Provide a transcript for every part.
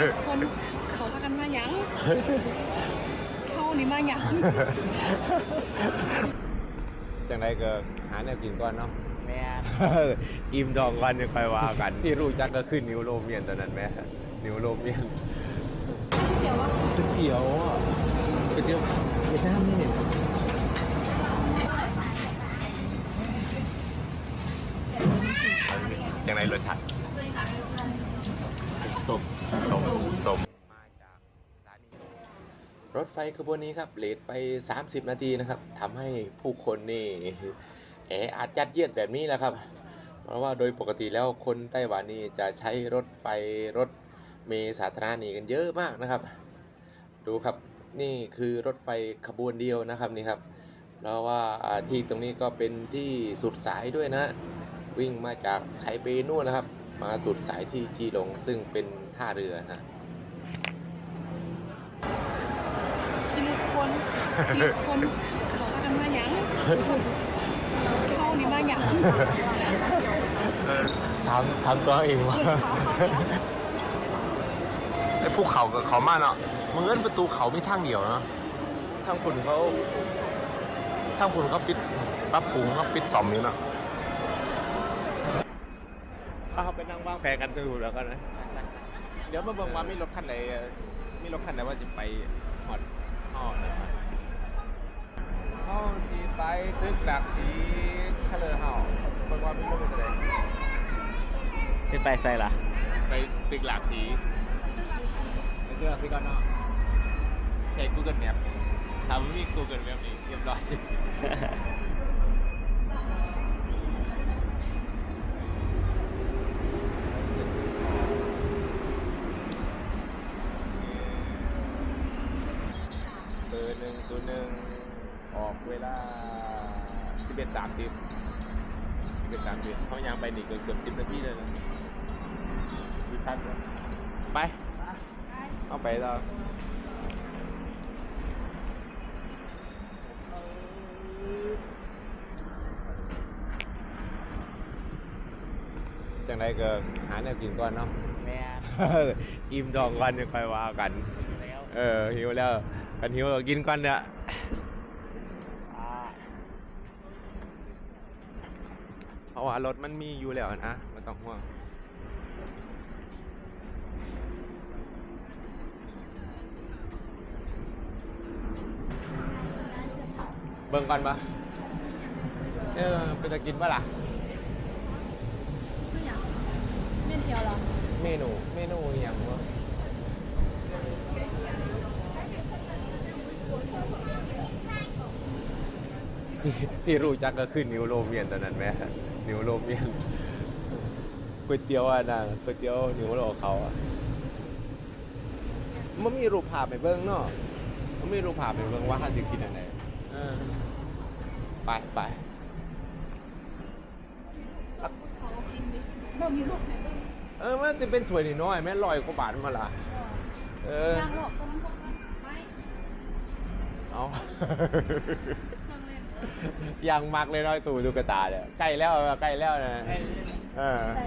มีคนเขาพากันมาหยังเข้านี่มาหยังจังไรก็หาแนวกินก่อนเนาะแม่นอิ่มดองก่อนจะค่อยว่ากัน ที่รู้จักก็คือนิวโรเมียนตอนนั้นแม่นิวโรเมียนเดี๋ยวว่าก๋วยเตี๋ยวอะก๋วยเตี๋ยวเวียดนามนี่ ขบวนนี้ครับเลทไป 30 นาทีนะครับทำให้ผู้คนนี่แออัดยัดเยียดแบบนี้แหละครับ เพราะว่าโดยปกติแล้วคนไต้หวันนี่จะใช้รถไฟรถเมล์สาธารณะนี่กันเยอะมากนะครับ ดูครับนี่คือรถไฟขบวนเดียวนะครับนี่ครับแล้วว่าอ่าที่ตรงนี้ก็เป็นที่สุดสายด้วยนะ วิ่งมาจากไทเปนู่นนะครับ มาสุดสายที่จีหลงซึ่งเป็นท่าเรือนะ มีคน มีคนเขาพากันมาหยังเข้านี่มาหยังทำทำตัวเองวะไอ้ภูเขากับเขามาเนาะมันเงินประตูเขาไม่ทางเดียวเนาะทางคุณเขาทางคุณเขาปิดปรับปรุงเขาปิดสอมนี้เนาะเอาไปนั่งวางแผนกันดูแล้วกันนะ เดี๋ยวมาเบิ่งว่ามีรถคันไหนมีรถคันไหนว่าจะไปาจีไปตึกหลักสีทะเลเฮาเบิ่งว่ามีรถเป็นแสดงขึ้นไปใส่ล่ะไปตึกหลากสีไปตึกหลากสีก่อนเนาะใช้ Google Map ถามว่ามี Google Map นี่เรียบร้อยเบอร์หนึ่งศูนย์หนึ่ง ออกเวลาสิบเอ็ดสามสิบสิบเอ็ดสามสิบเขายังไปนี่เกือบเกือบสิบนาทีเลยนะดูทันเลยไปเอาไปแล้วจังไรก็หาแนวกินก่อนเนาะแม่นอิ่มดองก่อนจะค่อยว่ากันแล้วเออหิวแล้วกันหิวเรากินก่อนเนี่ยอ่า เพราะว่ารถมันมีอยู่แล้วนะไม่ต้องห่วงเบิ่งก่อนปะเออเป็นจะกินปะล่ะไม่หยังเม่นเที่ยวเหรอ เมนู เมนูอหย่างวะ ที่ที่รู้จักก็คือนิวโรเมียนตอนนั้นแม่นิวโรเมียนก๋วยเตี๋ยวอะนะก๋วยเตี๋ยวนิวโรเขาอะมันมีรูปภาพไปเบิ้งเนาะมันมีรูปภาพไปเบิ้งว่าเขาสิกินอันไหนเออไปไปเขากินดิเบิ่มอยู่ลูกไหนเบิ่มเออมันจะเป็นถ้วยน้อยๆแม่ลอยกว่าบาทมาละเออย่างหลอกตัวนั้นพวกนั้นไม่เอาเครื่องเล่น ยังมักเลยน้อยตู่ดูกระตาเนี่ยใกล้แล้วใกล้แล้วนะเออใส่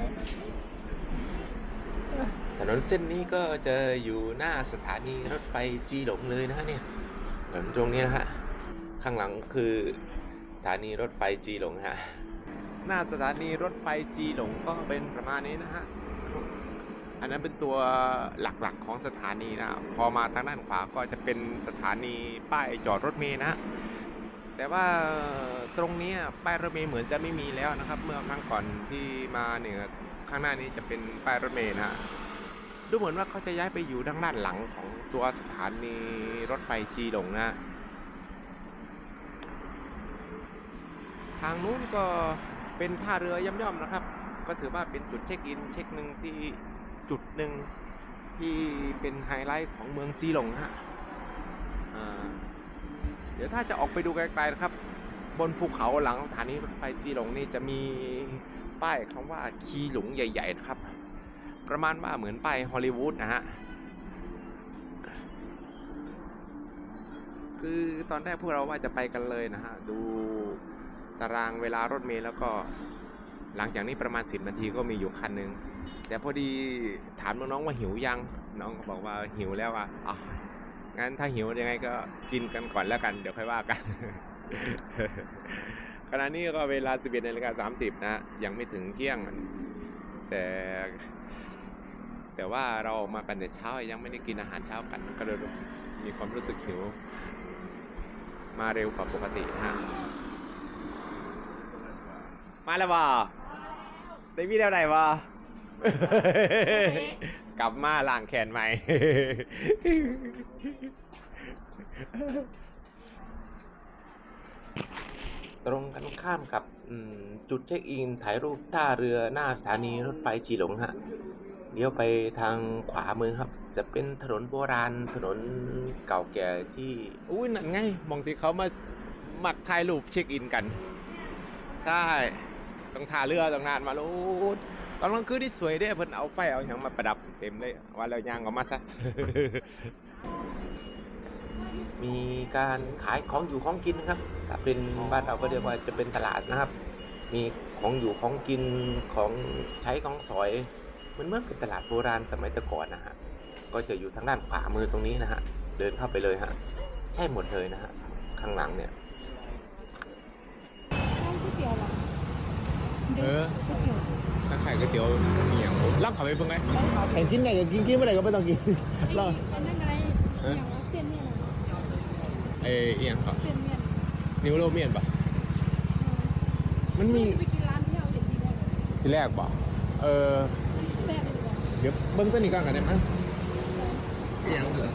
ถนนเส้นนี้ก็จะอยู่หน้าสถานีรถไฟจีหลงเลยนะฮะเนี่ยถนนตรงนี้นะฮะข้างหลังคือสถานีรถไฟจีหลงฮะหน้าสถานีรถไฟจีหลงก็เป็นประมาณนี้นะฮะอันนั้นเป็นตัวหลักๆของสถานีนะพอมาทางด้านขวาก็จะเป็นสถานีป้ายจอดรถเมล์นะ แต่ว่าตรงนี้ป้ายรถเมล์เหมือนจะไม่มีแล้วนะครับ เมื่อครั้งก่อนที่มาเนี่ยข้างหน้านี้จะเป็นป้ายรถเมล์นะฮะดูเหมือนว่าเขาจะย้ายไปอยู่ด้านด้านหลังของตัวสถานีรถไฟจีหลงนะทางนู้นก็เป็นท่าเรือย่อมๆนะครับ ก็ถือว่าเป็นจุดเช็คอินเช็คหนึ่งที่จุดหนึ่งที่เป็นไฮไลท์ของเมืองจีหลงฮะอ่า เดี๋ยวถ้าจะออกไปดูไกลๆนะครับ บนภูเขาหลังสถานีรถไฟจีหลงนี่จะมีป้ายคำว่าคีหลงใหญ่ ๆ นะครับ ประมาณว่าเหมือนป้ายฮอลลีวูดนะฮะคือตอนแรกพวกเราว่าจะไปกันเลยนะฮะ ดูตารางเวลารถเมล์แล้วก็หลังจากนี้ประมาณ 10 นาทีก็มีอยู่คันหนึ่งแต่พอดีถามน้องๆว่าหิวยัง น้องก็บอกว่าหิวแล้วอะอะ งั้นถ้าหิวยังไงก็กินกันก่อนแล้วกัน เดี๋ยวค่อยว่ากัน ขณะนี้ก็เวลา 11นาฬิกา30 นะ ยังไม่ถึงเที่ยง แต่ แต่ว่าเราออกมากันแต่เช้ายังไม่ได้กินอาหารเช้ากัน ก็เลยมีความรู้สึกหิว มาเร็วกว่าปกตินะฮะมาแล้วบ่ได้มีเท่าไหร่บ่ กลับมาล้างแขนใหม่ ตรงกันข้ามกับอืมจุดเช็คอินถ่ายรูปท่าเรือหน้าสถานีรถไฟจีหลงฮะเลี้ยวไปทางขวามือครับ จะเป็นถนนโบราณถนนเก่าแก่ที่อุ้ยนั่นไงมองที่เขามาหมักถ่ายรูปเช็คอินกัน ใช่ ต้องท่าเรือตรงนานมาลูด ตอนกลางคืนที่สวยเด้เพิ่นเอาไฟเอาอย่างมาประดับเต็มเลยว่าแล้วยางออกมาซะ มีการขายของอยู่ของกินนะครับถ้าเป็นบ้านเราก็เรียกว่าจะเป็นตลาดนะครับ มีของอยู่ของกินของใช้ของสอยเหมันเหมือนเป็นตลาดโบราณสมัยแต่ก่อนนะฮะ ก็จะอยู่ทางด้านขวามือตรงนี้นะฮะ เดินเข้าไปเลยฮะ ใช่หมดเลยนะฮะ ข้างหลังเนี่ยใช่ก๋วยเตี๋ยวเหรอเออ ก๋วยเตี๋ยวถ้าไข่ก๋วยเตี๋ยวมีอย่างรับเขาไปเพิ่งไงเห็นกินไหนก็กินกินเมื่อไหร่ก็ไม่ต้องกินไอ้เราอันนั้นอะไรอย่างว่าเส้นเนี่ยนะเอ้ยอหย่างเขาเส้นเนี่ยนิวโรเมียนปะมันมีไปกินร้านที่เราเห็นที่แรกทีแรกปะเออแรกเลยดีกว่าเดี๋ยวเบิ้งต้นนี้ก่อนกันได้มั้ยอหย่างเหรอ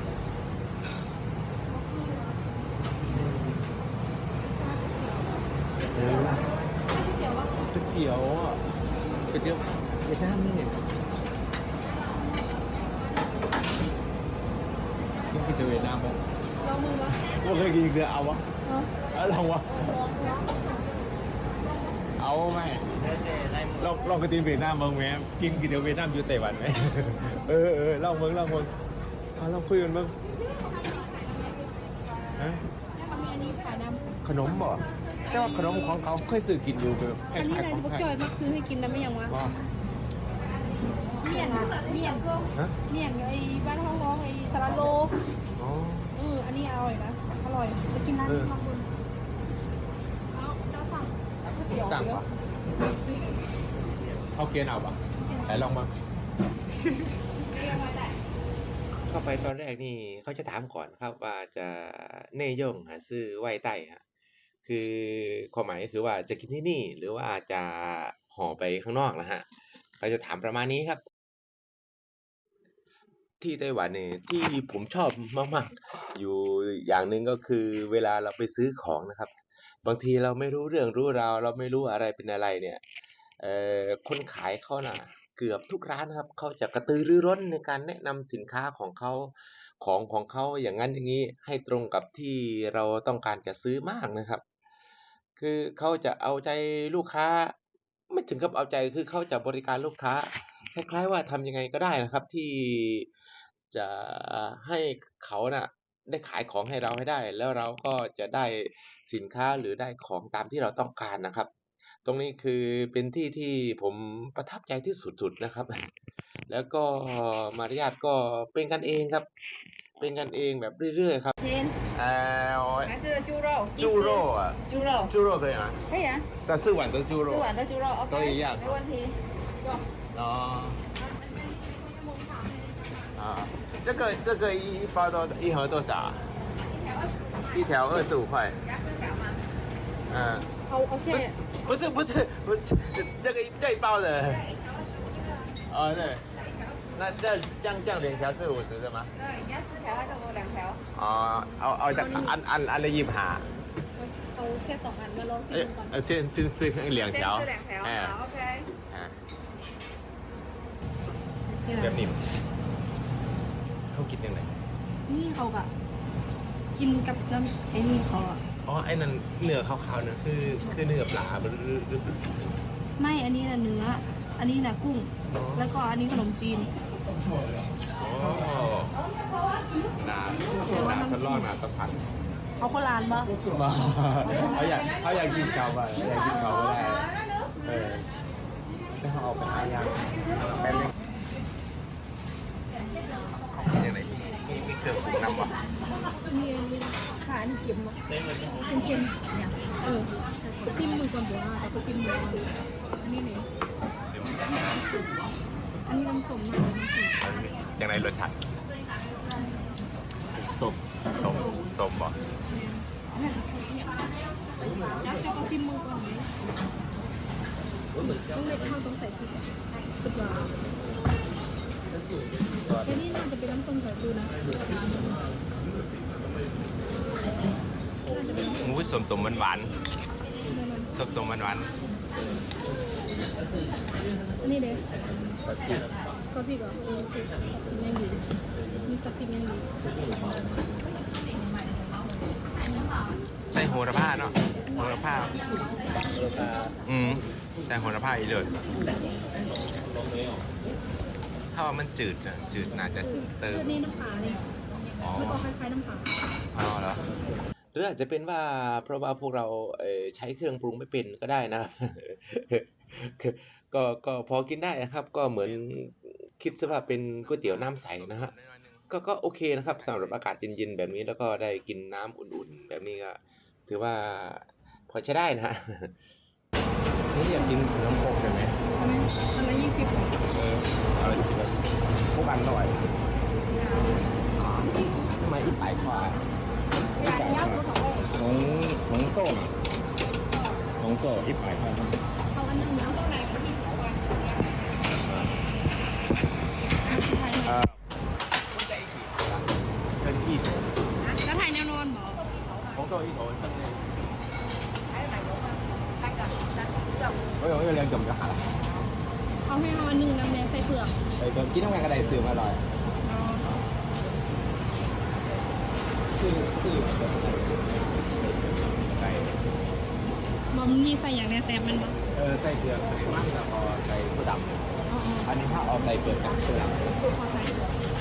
เออก๋วยเตี๋ยวว่าก๋วยเตี๋ยวอะ ก๋วยเตี๋ยวเวียดนามนี่กินก๋วยเตี๋ยวเวียดนามปะเรามือวะว่าเคยกินเกลือเอาวะเนาะเอาลองวะเอาไหมลองลองไปตีนเวียดนามเมืองแม่กินกินเดี๋ยวเวียดนามอยู่ไต้หวันไหมเออเออลองเมืองลองเมืองเอาลองคุยกันเมืองขนมบ่ แต่ว่าขนมของเขาเคยซื้อกินอยู่แบบคอันนี้ล้ายนายๆของพวกไทจอยยมักซื้อให้กินนะไม่ยังวะว่าเมี่ยนเมี่ยนฮะเมี่ยนไอ้บ้านห้องร้องไอ้สลัดโลอ๋อเอออันนี้อร่อยนะอร่อยจะกินร้านเอนี้อข้างบนเอาเจ้าสั่งก๋วยเตี๋ยวสั่งปะเขาเกียนเอาปะไหนลองมาเข้าไปตอนแรกนี่เขาจะถามก่อนครับว่าจะเน่ย่งหาซื้อไหวไต้ฮะ คือความหมายก็คือว่าจะกินที่นี่ หรือว่าจะห่อไปข้างนอกนะฮะเขาจะถามประมาณนี้ครับ ที่ไต้หวันเนี่ยที่ผมชอบมาก ๆ อยู่อย่างหนึ่งก็คือเวลาเราไปซื้อของนะครับ บางทีเราไม่รู้เรื่องรู้ราวเราไม่รู้อะไรเป็นอะไรเนี่ยเอ่อคนขายเขาน่ะเกือบทุกร้านนะครับเขาจะกระตือรือร้นในการแนะนำสินค้าของเขาของของเขาอย่างนั้นอย่างนี้ให้ตรงกับที่เราต้องการจะซื้อมากนะครับ คือเขาจะเอาใจลูกค้า ไม่ถึงกับเอาใจคือเขาจะบริการลูกค้า คล้ายๆว่าทำยังไงก็ได้นะครับที่จะให้เขาน่ะได้ขายของให้เราให้ได้ แล้วเราก็จะได้สินค้าหรือได้ของตามที่เราต้องการนะครับ ตรงนี้คือเป็นที่ที่ผมประทับใจที่สุดๆนะครับ แล้วก็มารยาทก็เป็นกันเองครับ เป็นกันเองแบบเรื่อยๆครับ 先 เอ่อ 还是猪肉？猪肉啊，猪肉猪肉可以吗？可以啊，但四碗都是猪肉四碗的猪肉，OK，都一样没问题。哦。啊，这个这个一一包多少？一盒多少啊？一条二十五块。嗯， เอาโอเค 不是不是不是，这个这一包的。哦对， 那这这样这样两条是五十的吗？对，你要四条，那个我两条。哦，เอาเอาจากอันอันอันละยี่สิบห้า เอาแค่สองอันมาลองชิ เอ้ย มก่อน เอ้ย先先试两先条吃两条，哎好，OK。哎 ใช่ไหม แบบนี้เขากินยังไง นี่เขากะกินกับน้ำไอ้นี่เขาอะ อ๋อไอ้นั่นเนื้อขาวๆนั่นคือคือเนื้อปลาหรือหรือหรือ ไม่อันนี้นะเนื้อ อันนี้นะกุ้ง แล้วก็อันนี้ขนมจีน โอ้หนานาทดลองหนาสักพันเอาคนร้านปะเขาอยากเขาอยากกินเขาไปอยากกินเขาอะไรเออให้เขาเอาไปหายังแป๊บนึงยังไรมีมีเครื่องปรุงน้ำวะมีขาอันเข็มอะเข็มเข็มเนี่ยเออซิมมือก่อนเดี๋ยวอะแต่ก็ซิมมือ อันนี้เนี่ยอันนี้น้ำส้มหน่อยน้ำส้มยังไงรสชาติส้มส้มส้มบ่แล้วแต่ก็ซิมมือก่อนไหมต้องเม็ดข้าวต้องใส่พริกสุดว่าแต่นี่น่าจะเป็นน้ำส้มสายชูนะมูสมสมหวานหวานสมสมหวานหวานอั นนี้เด้ซอสพริกเหรอเออโอเคยังดีมีซอสพริกยังดีใส่โหระพาเนาะโหระพาอืมใส่โหระพาอีเลยถ้าว่ามันจืดอะจืดน่าจะเติมคือนี่น้ำปลาเนี่ยอ๋อแล้วก็คล้ายๆน้ำปลาอ๋อเหรอหรืออาจจะเป็นว่าเพราะว่าพวกเราเอ่อใช้เครื่องปรุงไม่เป็นก็ได้นะคือ ก็ก็พอกินได้นะครับ ก็เหมือนคิดซะว่าเป็นก๋วยเตี๋ยวน้ำใสนะฮะก็ก็โอเคนะครับสำหรับอากาศเย็นๆแบบนี้แล้วก็ได้กินน้ำอุ่นๆ แบบนี้ก็ถือว่าพอใช้ได้นะฮะนี่อยากกินน้ำโคกได้ไหมอันละยี่สิบเออเอาไปกินแบบพวกอันหน่อยทำไมอีปลายควายของของโต้งของโต้อีปลายครับเอาอันนึงเนาะเอ่อเป็นอีสแล้วถ่ายแนวนอนหมอของโตอีโถนโอ้ยโอ้ยเรียงจมจะหาละเอาให้เอาอันหนึงน้ำแดงใส่เปลือกไปเบิ่งกินน้ำงานกระไดซื้อมาอร่อยซื้อซื้อใส่บอมนมีใส่อย่างแนวแซมมันบ่ เออใส่เกลือใส่มันแล้วก็ใส่ผู้ดำอันนี้ถ้าเอาใส่เกลือกับผู้ดำๆ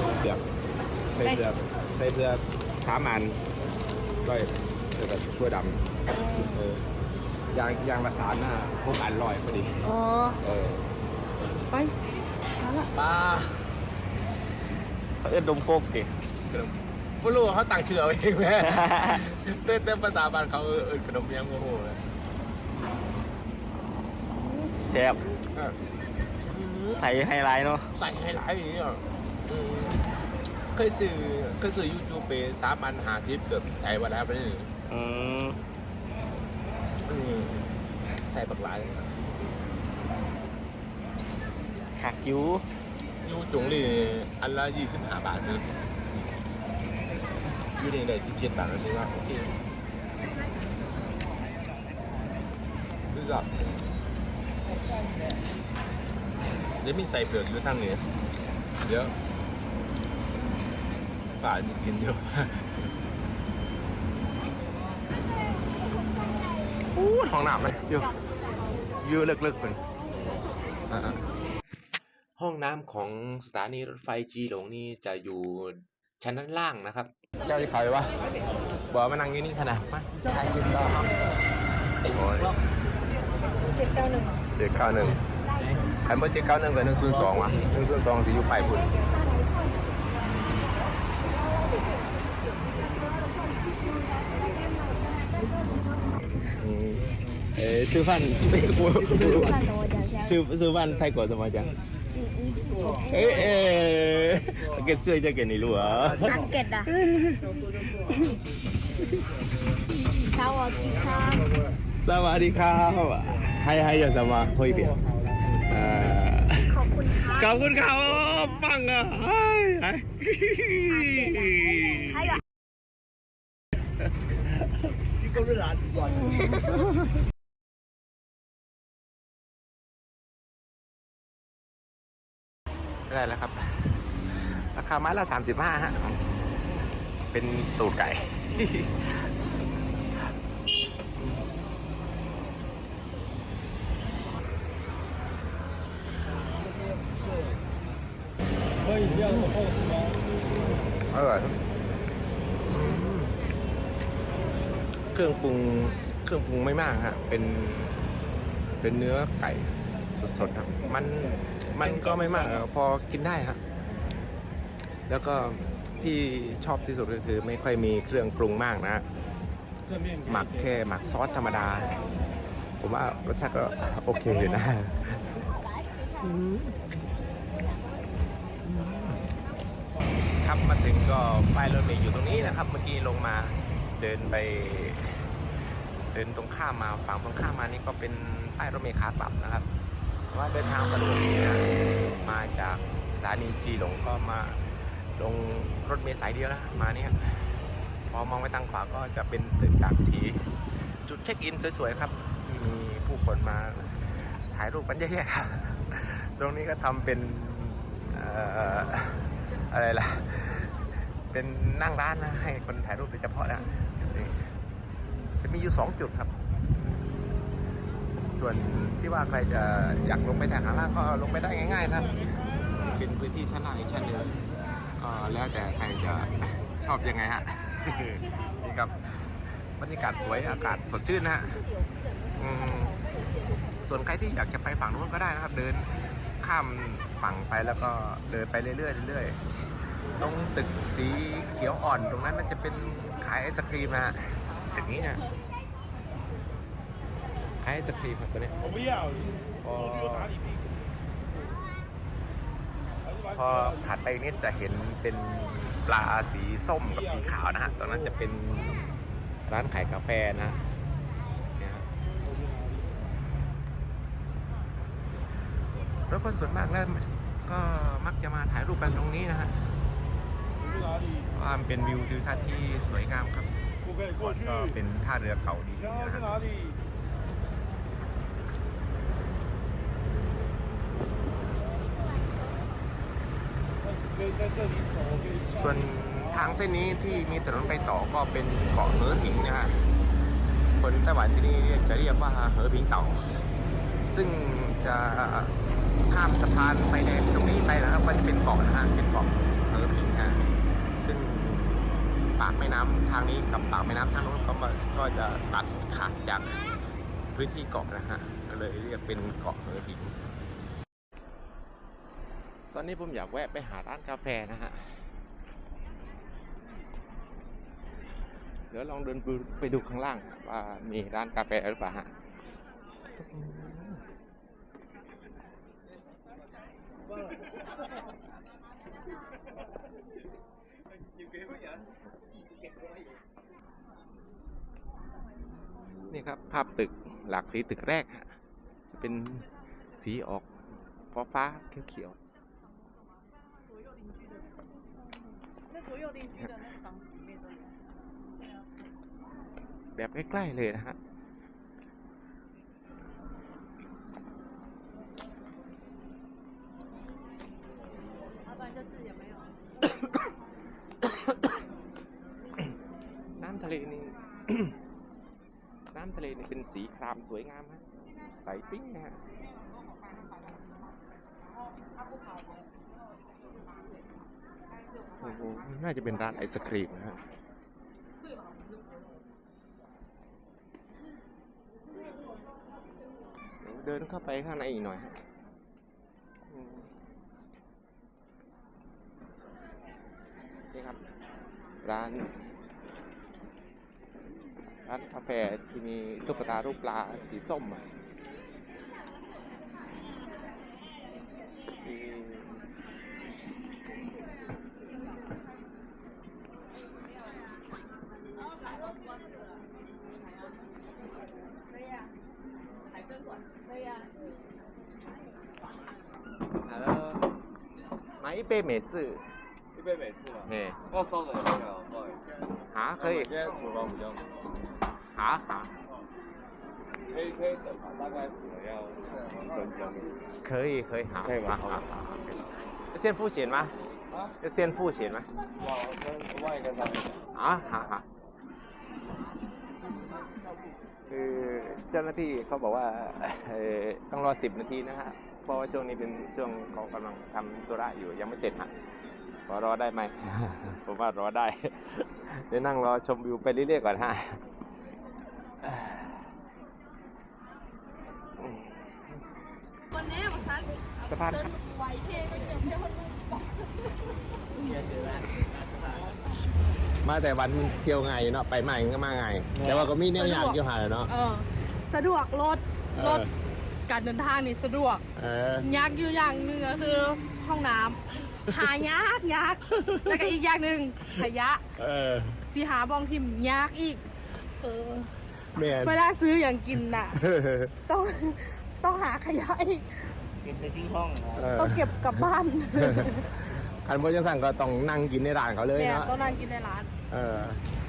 ขอเกลือใส่เกลือใส่เกลือสามอันร้อยเกลือกับผู้ดำเออยางยางละสามหน้าพวกอันร้อยพอดีอ๋อเออไปมาละป้าเขาเอ็ดดมโคกสิไม่รู้ ว่าเขาต่างชื่อเอาเองไหมเต้นเต้นภาษาบ้านเขาเออเออขนมเปี๊ยงโอ้โหเลยแซ่บเออใส่ไฮไลท์เนาะใส่ให้หลายอย่างนี้อะอืมเคยซื้อเคยซื้อยูทูบไปสามอันหาทิปเกิดใส่มาแล้วไปนี่ อืมอืมใส่บักหลายเลยนะขักอยูยูจงลี่อันละยี่สิบห้าบาทเล ยยูนี่ได้สิบเจ็ดบาทแล้วนี่ว่าโอเคดูจับเดี๋ยวมีใส่เปลือกอยู่ทางนี้เดี๋ยวป่าจะกินเดียวอู้ท้องหนามไหมอยู่อยู่ลึกๆเป็นห้องน้ำของสถานีรถไฟจีหลงนี่จะอยู่ชั้นด้านล่างนะครับ เจ้าที่เขาวะบอกว่มานั่งยืนนี่ขนาดมาถ่ายคลิปต่อครับโอ้ยเจ็ดเก้าหนึ่งเจ็ดเก้าหนึ่งคันเบอร์เจ็ดเก้าหนึ่งกับหนึ่งศูนย์สองวะหนึ่งศูนย์สองสีอยู่ไปพุ่นเออซื้อฟันซื้อซื้อฟันไทยกว่าสมัยจัง เอ๊ะเก็ตเสื้อจะเก็นี่รู้อะอังเก็ตอะสวัสดีครับสวัสดีครับให้ให้ยศมาคุยเปียขอบคุณครับขอบคุณครับปังอะให้ให้ให้ đi con ได้แล้วครับ ราคาไม้ละ35ฮะ เป็นตูดไก่ อร่อยครับเครื่องปรุงเครื่องปรุงไม่มากฮะ เป็น เป็นเนื้อไก่ สดๆครับ มันมันก็ไม่มากพอกินได้ครับแล้วก็ที่ชอบที่สุดก็คือไม่ค่อยมีเครื่องปรุงมากนะ หมักแค่หมักซอสธรรมดา ผมว่ารสชาติก็โอเคอยู่นะครับมาถึงก็ป้ายรถเมล์อยู่ตรงนี้นะครับ เมื่อกี้ลงมาเดินไป เดินตรงข้ามมาฝั่งตรงข้ามมานี่ก็เป็นป้ายรถเมล์ขากลับนะครับ ว่าเดินทางสะดวกดีนะมาจากสถานีจีหลงก็มาลงรถเมล์สายเดียวนะมาเนี่ยพอมองไปทางขวาก็จะเป็นตึกตากสี จุดเช็คอินสวยๆครับ ที่มีผู้คนมาถ่ายรูปกันเยอะแยะครับตรงนี้ก็ทำเป็นอะไรล่ะ เป็นนั่งร้านนะให้คนถ่ายรูปโดยเฉพาะนะจุดนี้จะมีอยู่2จุดครับ ส่วน ที่ว่าใครจะอยากลงไปทางข้าล่างก็ลงไปได้ง่ายๆครับเป็นพื้นที่ชั้นล่างอีกชั้นหนึ่งก็แล้วแต่ใครจะชอบยังไงฮะนี่ครับบรรยากาศสวยอากาศสดชื่นนะฮะส่วนใครที่อยากจะไปฝั่งนู้นก็ได้นะครับ เดินข้ามฝั่งไปแล้วก็เดินไปเรื่อยๆเรื่อยๆตรงตึกสีเขียวอ่อนตรงนั้นน่าจะเป็นขายไอศครีมนะฮะตึกนี้นะขาย ไอศครีมครับตัวเนี้ย 我不要，哦我去打你屁股。 พอถัดไปนิดจะเห็นเป็นปลาสีส้มกับสีขาวนะฮะ ตรงนั้นจะเป็นร้านขายกาแฟนะฮะเนี่ยฮะแล้วคนส่วนมากแล้วก็มักจะมาถ่ายรูปกันตรงนี้นะฮะ 我去哪里？ เพราะว่ามันเป็นวิวทิวทัศน์ที่สวยงามครับ 我可以过去。 ก็เป็นท่าเรือเก่าดี 你想要 นะ 去 ฮะ 哪里？ ส่วนทางเส้นนี้ที่มีถนนไปต่อก็เป็นเกาะเหอผิงนะฮะ คนไต้หวันที่นี่เรียกจะเรียกว่าเหอผิงเต่า ซึ่งจะข้ามสะพานไฟแดงตรงนี้ไปนะครับก็จะเป็นเกาะนะฮะเป็นเกาะเหอผิงนะซึ่งปากแม่น้ำทางนี้กับปากแม่น้ำทางโน้นก็มาก็จะตัดขาดจากพื้นที่เกาะนะฮะก็เลยเรียกเป็นเกาะเหอผิง อนนี้ผมอยากแวะไปหาร้านกาแฟนะฮะ เดี๋ยวลองเดินไปดูข้างล่าง ว่ามีร้านกาแฟหรือเปล่าฮะนี่ครับ ภาพตึกหลากสีตึกแรกฮะจะเป็นสีออกฟ้าฟ้าเขียว那左右邻居的那个房子里面都有。对啊。 ๆ แบบใกล้ๆเลยนะฮะ 要不然就是也没有。 น้ำทะเลนี่ น้ำทะเลนี่เป็นสีครามสวยงามฮะ ใสปิ้งนะฮะ โอ้โห น่าจะเป็นร้านไอศครีมนะฮะเดี๋ยวเดินเข้าไปข้างในอีกหน่อยฮะอืมนี่ครับ ร้านร้านกาแฟที่มีตุ๊กตารูปปลาสีส้มอะ 买一杯美式。一杯美式吧？对。要稍等一下，不好意思。啊，可以。现在厨房比较。好。可以可以等吧，大概可要十分钟。可以可以，好。可以吗？好好好。先付钱吗？啊。先付钱吗？我另外。啊，好好。 คือเจ้าหน้าที่เขาบอกว่าเอ่อต้องรอสิบนาทีนะฮะ เพราะว่าช่วงนี้เป็นช่วงเขากำลังทำธุระอยู่ยังไม่เสร็จฮะขอรอได้ไหมผมว่ารอได้เดี๋ยวนั่งรอชมวิวไปเรื่อยๆก่อนฮะะพานเดินไหวเท่ก็ยังไม่คนรู้บอก มาแต่วันเที่ยวไงเนาะไปใหม่ก็มาไง แต่ว่าก็มีแนวอย่างอยู่หาเนาะเออสะดวกรถเออรถการเดินทางนี่สะดวกเออยากอยู่อย่างหนึ่งก็คือห้องน้ำหายากยากแล้วก็อีกอย่างหนึ่งขยะเออที่หาบองทิมยากอีก เออแม่นเวลาซื้ออย่างกินน่ะ ต้องต้องหาขยะอีกเออต้องเก็บกลับบ้านคันบ่จังสั่งก็ต้องนั่งกินในร้านเขาเลยแม่เนาะต้องนั่งกินในร้าน เออ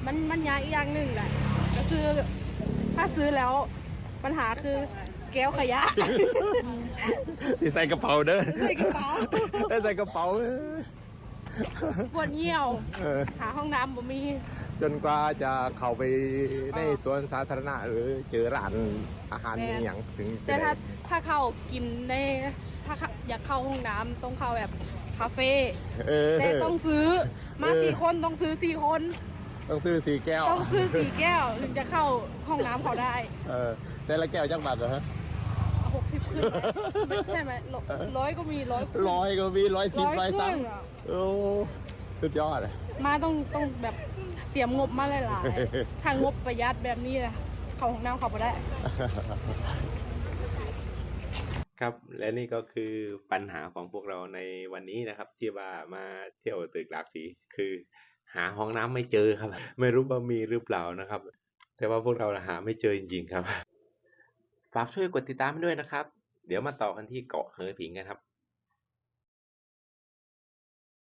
มันมันยากอีกอย่างหนึ่งแหละก็คือถ้าซื้อแล้วปัญหาคือแก้วขยะ ที่ใส่กระเป๋าเด้อใส่กระเป๋า ได้ใส่กระเป๋า ปวดเหี่ยวเออ หาห้องน้ำบ่มี จนกว่าจะเข้าไปในสวนสาธารณะหรือเจอร้านอาหารแม่นอหย่างถึงจะแต่ถ้าได้ถ้าเข้ากินในถ้าเข้าอยากเข้าห้องน้ำต้องเข้าแบบ คาเฟ่เออแต่ต้องซื้อมาเออสี่คนต้องซื้อสี่คน ต้องซื้อสีแก้ว ต้องซื้อสี่แก้วถึงจะเข้าห้องน้ำเขาได้ เออแต่ละแก้วจักบาทเหรอฮะหกสิบขึ้นไหมไม่ใช่ไหมร้อยร้อยก็มีร้อยขึ้นร้อยก็มีร้อยสิบร้ร้ออยยสามครึ่งอะโอ้สุดยอดมาต้องต้องแบบเตรียมงบมาหลายๆทางงบประหยัดแบบนี้นะเข้าห้องน้ำเขาไปได้ ครับ และนี่ก็คือปัญหาของพวกเราในวันนี้นะครับ ที่ว่ามาเที่ยวตึกหลากสีคือ หาห้องน้ำไม่เจอครับ ไม่รู้ว่ามีหรือเปล่านะครับ แต่ว่าพวกเราหาไม่เจอจริงๆครับ ฝากช่วยกดติดตามด้วยนะครับ เดี๋ยวมาต่อกันที่เกาะเฮอผิงกันครับ